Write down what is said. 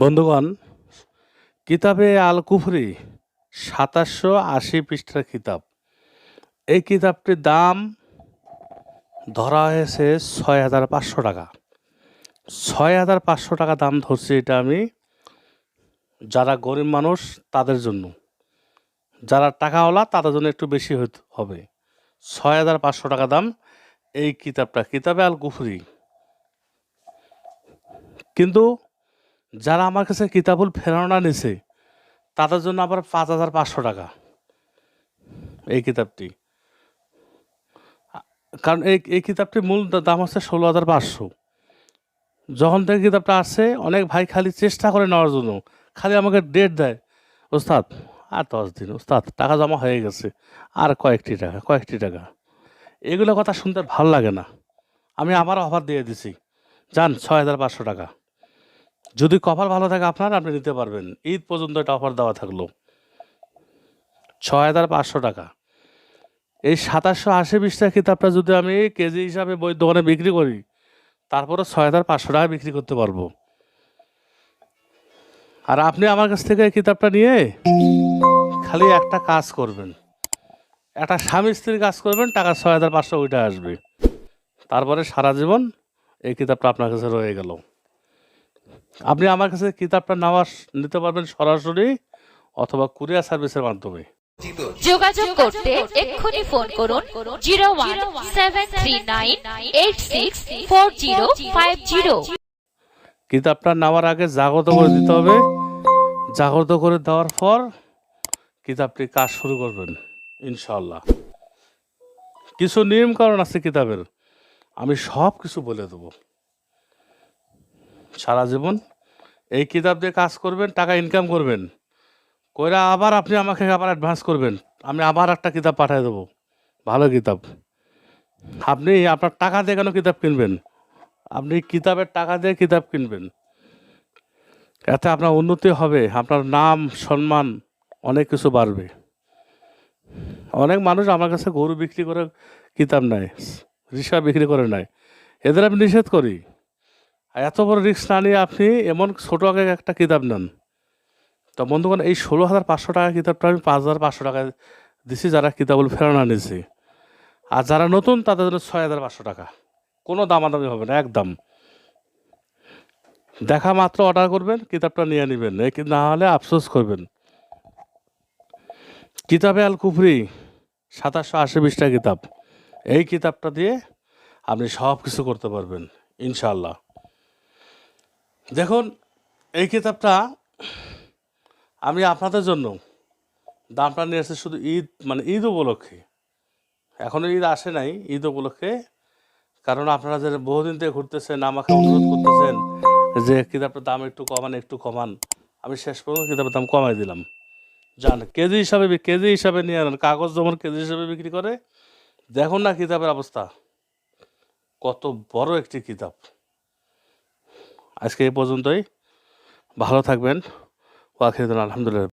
বন্ধুগণ, কিতাবে আল কুফরি সাতাশশো আশি পৃষ্ঠার কিতাব। এই কিতাবটির দাম ধরা হয়েছে ছয় হাজার পাঁচশো টাকা। ছয় হাজার পাঁচশো টাকা দাম ধরছি এটা আমি যারা গরিব মানুষ, তাদের জন্য। যারা টাকাওয়ালা, তাদের জন্য একটু বেশি হবে। ছয় হাজার পাঁচশো টাকা দাম এই কিতাবটা, কিতাবে আল কুফরি কিন্তু যারা আমার কাছে কিতাবুল ফেরানোটা নিছে, তাদের জন্য আবার পাঁচ হাজার পাঁচশো টাকা এই কিতাবটি। কারণ এই এই কিতাবটির মূল দাম হচ্ছে ষোলো হাজার পাঁচশো। যখন থেকে কিতাবটা আসছে, অনেক ভাই খালি চেষ্টা করে নেওয়ার জন্য, খালি আমাকে ডেট দেয়, ওস্তাদ, আর দশ দিন, ওস্তাদ, টাকা জমা হয়ে গেছে, আর কয়েকটি টাকা কয়েকটি টাকা। এগুলো কথা শুনতে ভালো লাগে না। আমি আবার অফার দিয়ে দিছি। যান, ছয় হাজার পাঁচশো টাকা। যদি কপাল ভালো থাকে আপনার, আপনি নিতে পারবেন। ঈদ পর্যন্ত এটা অফার দেওয়া থাকল। ছয় হাজার পাঁচশো টাকা। এই সাতাশশো আশি বিশটা কিতাবটা যদি আমি কেজি হিসাবে বই দোকানে বিক্রি করি তারপরে ছয় হাজার পাঁচশো টাকা বিক্রি করতে পারব। আর আপনি আমার কাছ থেকে কিতাবটা নিয়ে খালি একটা কাজ করবেন। একটা স্বামী স্ত্রীর কাজ করবেন, টাকা ছয় হাজার পাঁচশো ওইটা আসবে। তারপরে সারা জীবন এই কিতাবটা আপনার কাছে রয়ে গেল। আপনি আমার কাছে কিতাবটা নেওয়া নিতে পারবেন সরাসরি অথবা কুরিয়ার সার্ভিসের মাধ্যমে। যোগাযোগ করতে এক্ষুনি ফোন করুন zero one seven three nine eight six four zero five zero. কিতাবটা নেওয়ার আগে জাগ্রত করে দিতে হবে। জাগ্রত করে দেওয়ার পর কিতাবটি কাজ শুরু করবেন ইনশাল্লাহ কিছু নিয়মকরণ আছে কিতাবের। আমি সব কিছু বলে দেবো। সারা জীবন এই কিতাব দিয়ে কাজ করবেন, টাকা ইনকাম করবেন। কইরা আবার আপনি আমাকে আবার অ্যাডভান্স করবেন। আমি আবার একটা কিতাব পাঠিয়ে দেবো। ভালো কিতাব। আপনি আপনার টাকা দিয়ে কেন কিতাব কিনবেন? আপনি কিতাবের টাকা দিয়ে কিতাব কিনবেন। এতে আপনার উন্নতি হবে, আপনার নাম, সম্মান অনেক কিছু বাড়বে। অনেক মানুষ আমার কাছে গরু বিক্রি করে কিতাব নেয়, রিক্সা বিক্রি করে নেয়। এদের আমি নিষেধ করি। এত বড় রিস্ক না নিয়ে আপনি এমন ছোটো আগে একটা কিতাব নেন। তো বন্ধুগণ, এই ষোলো হাজার পাঁচশো টাকা কিতাবটা আমি পাঁচ হাজার পাঁচশো টাকা দিছি, যারা কিতাবুল ফেরানো নিয়েছি আর যারা নতুন, তাদের জন্য ছয় হাজার পাঁচশো টাকা। কোনো দামাদামি হবে না, একদম। দেখা মাত্র অর্ডার করবেন, কিতাবটা নিয়ে নেবেন। না হলে আফসোস করবেন। কিতাবে আল কুফরি, সাতাশশো আশি বিশটা কিতাব। এই কিতাবটা দিয়ে আপনি সব কিছু করতে পারবেন ইনশাল্লাহ দেখুন, এই কিতাবটা আমি আপনাদের জন্য দামটা নিয়ে এসেছি শুধু ঈদ মানে ঈদ উপলক্ষে। এখনও ঈদ আসে নাই ঈদ উপলক্ষে, কারণ আপনারা যে বহুদিন থেকে ঘুরতেছেন, আমাকে অনুরোধ করতেছেন যে কিতাবটার দাম একটু কমান একটু কমান। আমি শেষ পর্যন্ত কিতাবের দাম কমাই দিলাম। জান কেজি হিসাবে কেজি হিসাবে নিয়ে আনেন, কাগজ যেমন কেজি হিসাবে বিক্রি করে। দেখুন না কিতাবের অবস্থা। কত বড় একটি কিতাব। আজকে এই পর্যন্তই। ভালো থাকবেন। ওয়াখির আলহামদুলিল্লাহ।